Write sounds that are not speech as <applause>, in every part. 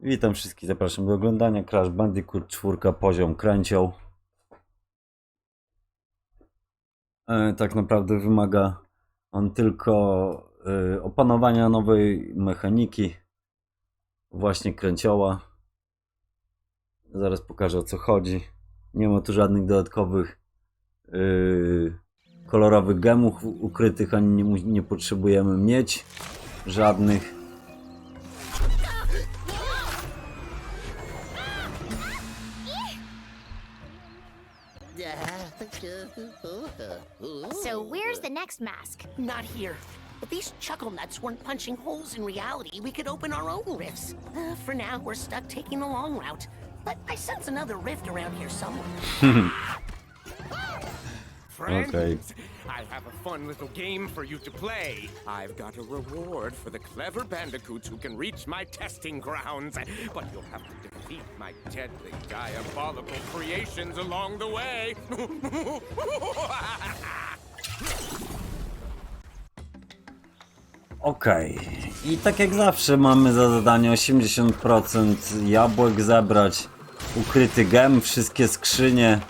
Witam wszystkich, zapraszam do oglądania Crash Bandicoot 4 poziom kręcioł. E, tak naprawdę wymaga on tylko e, opanowania nowej mechaniki, właśnie kręcioła. Zaraz pokażę o co chodzi. Nie ma tu żadnych dodatkowych e, kolorowych gemów ukrytych, ani nie, nie potrzebujemy mieć żadnych. So where's the next mask? Not here. If these chuckle nuts weren't punching holes in reality, we could open our own rifts. Uh, for now, we're stuck taking the long route. But I sense another rift around here somewhere. <laughs> Friends, Okay. I have a fun little game for you to play. I've got a reward for the clever bandicoots who can reach my testing grounds. But you'll have to defeat my deadly, diabolical creations along the way. <laughs> Okej. I tak jak zawsze mamy za zadanie 80% jabłek zebrać, ukryty gem, wszystkie skrzynie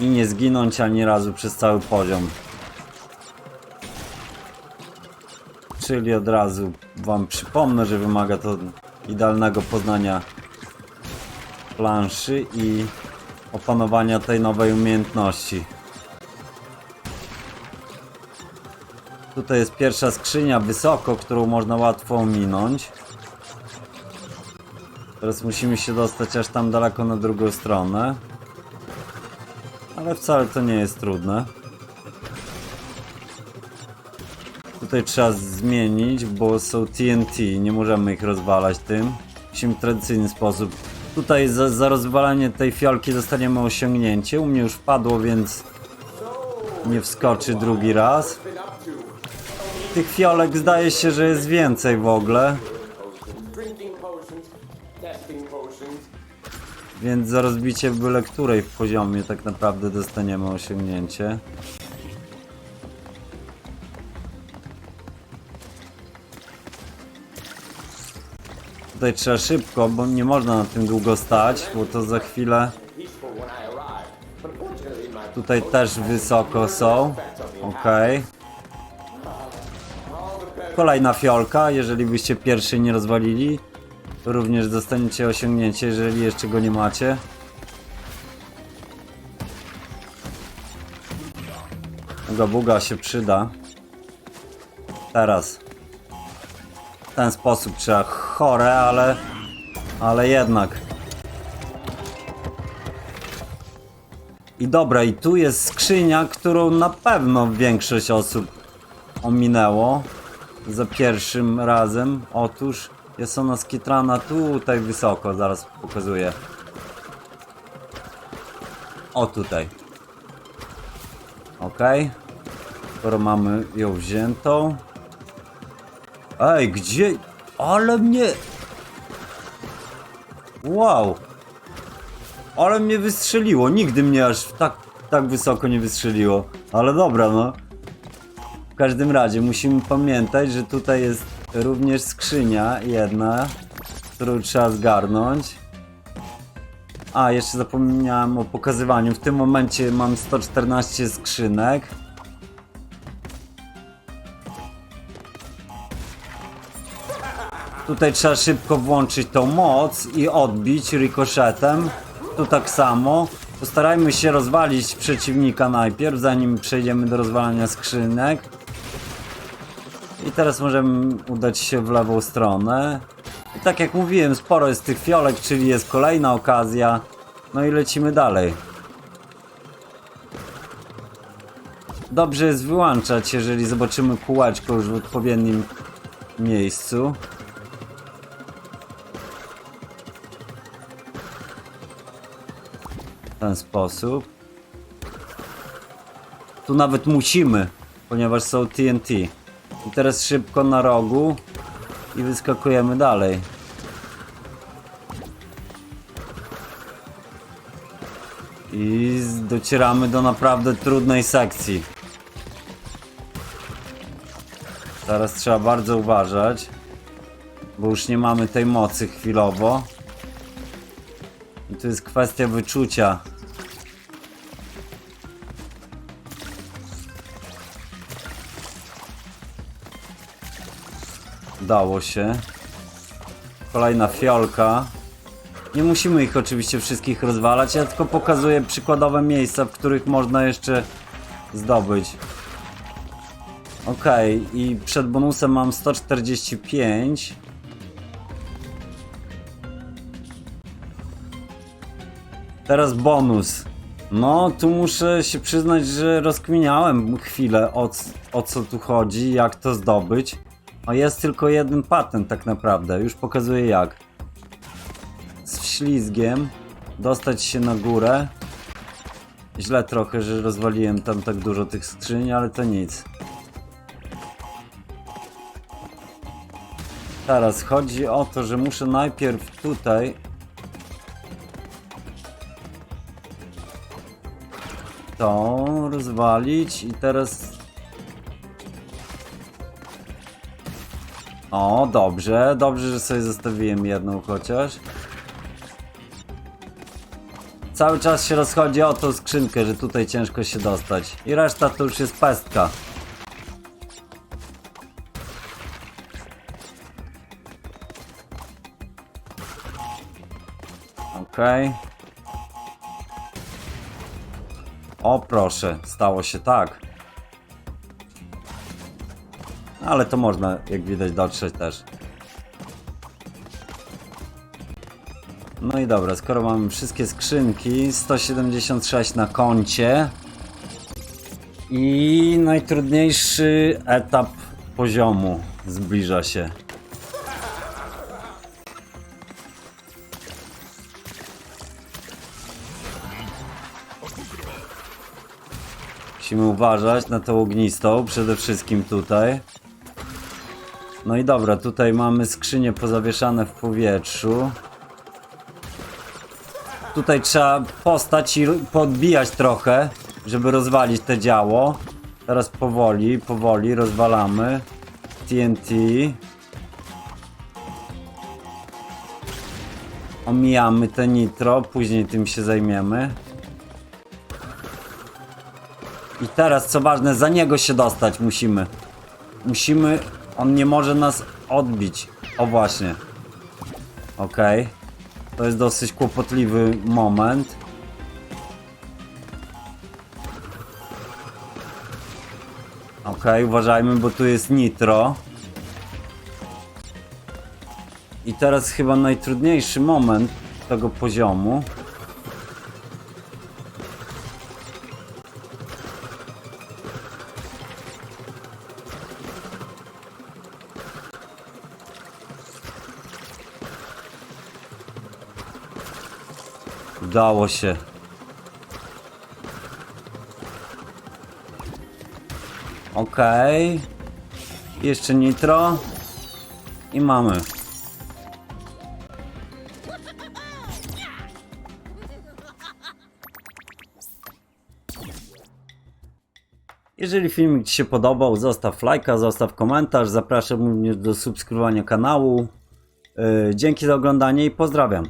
i nie zginąć ani razu przez cały poziom. Czyli od razu wam przypomnę, że wymaga to idealnego poznania planszy i opanowania tej nowej umiejętności. Tutaj jest pierwsza skrzynia wysoko, którą można łatwo ominąć. Teraz musimy się dostać aż tam daleko na drugą stronę. Ale wcale to nie jest trudne. Tutaj trzeba zmienić, bo są TNT, nie możemy ich rozwalać tym. Musimy w tradycyjny sposób. Tutaj za, za rozwalanie tej fiolki dostaniemy osiągnięcie. U mnie już wpadło, więc nie wskoczy drugi raz. Tych fiolek zdaje się, że jest więcej w ogóle. Więc za rozbicie byle której w poziomie tak naprawdę dostaniemy osiągnięcie. Tutaj trzeba szybko, bo nie można na tym długo stać, bo to za chwilę tutaj też wysoko są. Okej. Kolejna fiolka, jeżeli byście pierwszy nie rozwalili, również dostaniecie osiągnięcie, jeżeli jeszcze go nie macie. Buga buga się przyda. Teraz. W ten sposób trzeba chore, ale ale jednak. I dobra, i tu jest skrzynia, którą na pewno większość osób ominęło za pierwszym razem. Otóż jest ona skitrana tutaj wysoko, zaraz pokazuję. O tutaj. Ok. Skoro mamy ją wziętą. Ej, gdzie? Ale mnie... Wow. Ale mnie wystrzeliło. Nigdy mnie aż tak, tak wysoko nie wystrzeliło. Ale dobra, no. W każdym razie musimy pamiętać, że tutaj jest również skrzynia jedna, którą trzeba zgarnąć. A, jeszcze zapomniałem o pokazywaniu. W tym momencie mam 114 skrzynek. Tutaj trzeba szybko włączyć tą moc i odbić rikoszetem. Tu tak samo. Postarajmy się rozwalić przeciwnika najpierw, zanim przejdziemy do rozwalania skrzynek. I teraz możemy udać się w lewą stronę. I tak jak mówiłem, sporo jest tych fiolek, czyli jest kolejna okazja. No i lecimy dalej. Dobrze jest wyłączać, jeżeli zobaczymy kółeczko już w odpowiednim miejscu. w ten sposób. Tu nawet musimy, ponieważ są TNT. I teraz szybko na rogu i wyskakujemy dalej. I docieramy do naprawdę trudnej sekcji. Teraz trzeba bardzo uważać. Bo już nie mamy tej mocy chwilowo. I tu jest kwestia wyczucia. Dało się. Kolejna fiolka. Nie musimy ich oczywiście wszystkich rozwalać, ja tylko pokazuję przykładowe miejsca, w których można jeszcze zdobyć. Okej, i przed bonusem mam 145. Teraz bonus. No, tu muszę się przyznać, że rozkminiałem chwilę o, o co tu chodzi, jak to zdobyć. A jest tylko jeden patent tak naprawdę, już pokazuję jak. Z ślizgiem dostać się na górę. Źle trochę, że rozwaliłem tam tak dużo tych skrzyń, ale to nic. Teraz chodzi o to, że muszę najpierw tutaj to rozwalić i teraz o dobrze, dobrze, że sobie zostawiłem jedną chociaż cały czas się rozchodzi o tą skrzynkę, że tutaj ciężko się dostać i reszta to już jest pestka Okej. O proszę, stało się tak. Ale to można, jak widać, dotrzeć też. No i dobra, skoro mamy wszystkie skrzynki, 176 na koncie. I najtrudniejszy etap poziomu zbliża się. Musimy uważać na tą ognistą, przede wszystkim tutaj. No i dobra, tutaj mamy skrzynie pozawieszane w powietrzu. Tutaj trzeba postać i podbijać trochę, żeby rozwalić te działo. Teraz powoli, powoli rozwalamy. TNT. Omijamy te nitro, później tym się zajmiemy. I teraz, co ważne, za niego się dostać musimy. Musimy... On nie może nas odbić. O właśnie. Okej. To jest dosyć kłopotliwy moment. Okej, uważajmy, bo tu jest nitro. I teraz chyba najtrudniejszy moment tego poziomu. Udało się. Okej. Jeszcze nitro. I mamy. Jeżeli filmik Ci się podobał, zostaw lajka, zostaw komentarz. Zapraszam również do subskrybowania kanału. Yy, Dzięki za oglądanie i pozdrawiam.